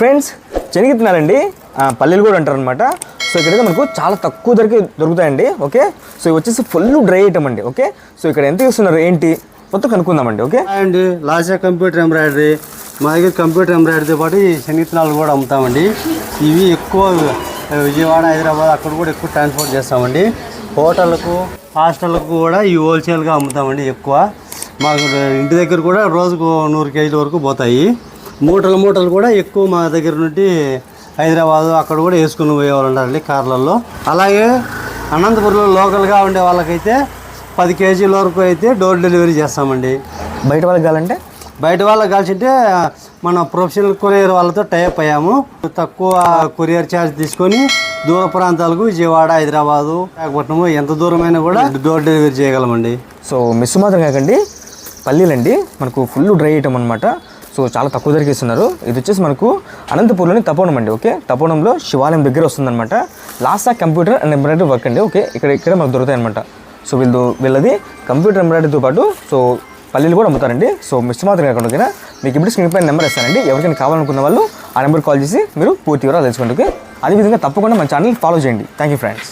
Friends శనగిత్తనాలండి. ఆ, కూడా అంటారు అనమాట సో ఇక్కడైతే మనకు చాలా తక్కువ ధరకి దొరుకుతాయండి ఓకే? సో ఇవి వచ్చేసి ఫుల్ డ్రై ఐటమ్ అండి ఓకే? సో ఇక్కడ ఎంత ఇస్తున్నారు ఏంటి? మొత్తం కనుక్కుందామండి ఓకే? అండి లాసా కంప్యూటర్ ఎంబ్రాయిడరీ. మా దగ్గర కంప్యూటర్ ఎంబ్రాయిడరీతో పాటు ఈ శనిత్నాలు కూడా అమ్ముతామండి. ఇవి ఎక్కువ విజయవాడ హైదరాబాద్ అక్కడ కూడా ఎక్కువ ట్రాన్స్పోర్ట్ చేస్తామండి. హోటళ్ళకు హాస్టళ్ళకు కూడా ఈ హోల్సేల్గా అమ్ముతామండి ఎక్కువ. మాకు ఇంటి దగ్గర కూడా రోజుకు నూరు కేజీల వరకు పోతాయి. మూటలు మూటలు కూడా ఎక్కువ మా దగ్గర నుండి హైదరాబాద్ అక్కడ కూడా వేసుకుని పోయేవాళ్ళు కార్లలో. అలాగే అనంతపురంలో లోకల్గా ఉండే వాళ్ళకైతే పది కేజీల వరకు అయితే డోర్ డెలివరీ చేస్తామండి. బయట వాళ్ళకి కావాలంటే? బయట వాళ్ళకి కలిసింటే మన ప్రొఫెషనల్ కొరియర్ వాళ్ళతో టైప్ అయ్యాము. తక్కువ కొరియర్ ఛార్జ్ తీసుకొని దూర ప్రాంతాలకు విజయవాడ హైదరాబాదు విశాఖపట్నము ఎంత దూరమైనా కూడా డోర్ డెలివరీ చేయగలమండి. సో మిస్ మాత్రం కాకండి పల్లీలండి మనకు ఫుల్ డ్రై ఐటమ్ అనమాట సో చాలా తక్కువ ధరకి ఇస్తున్నారు. ఇది వచ్చేసి మనకు అనంతపూర్లోని తపోనం అండి ఓకే? తపోనంలో శివాలయం దగ్గర వస్తుందన్నమాట. Last computer and embroidery work అండి ఓకే? ఇక్కడ ఇక్కడ మనకు దొరుకుతాయి అనమాట సో వీళ్ళు వీళ్ళది కంప్యూటర్ ఎంబ్రాయిడరీతో పాటు సో పల్లీలు కూడా అమ్ముతారండి. సో మిస్ మాత్రం కాకుండా మీకు ఇప్పుడు స్క్రీన్ పైన నెంబర్ ఇస్తానండి. ఎవరికైనా కావాలనుకున్న వాళ్ళు ఆ నెంబర్ కాల్ చేసి మీరు పూర్తి వివరాలు తెలుసుకోండి ఓకే? అదేవిధంగా తప్పకుండా మన ఛానల్ ఫాలో చేయండి. Thank you friends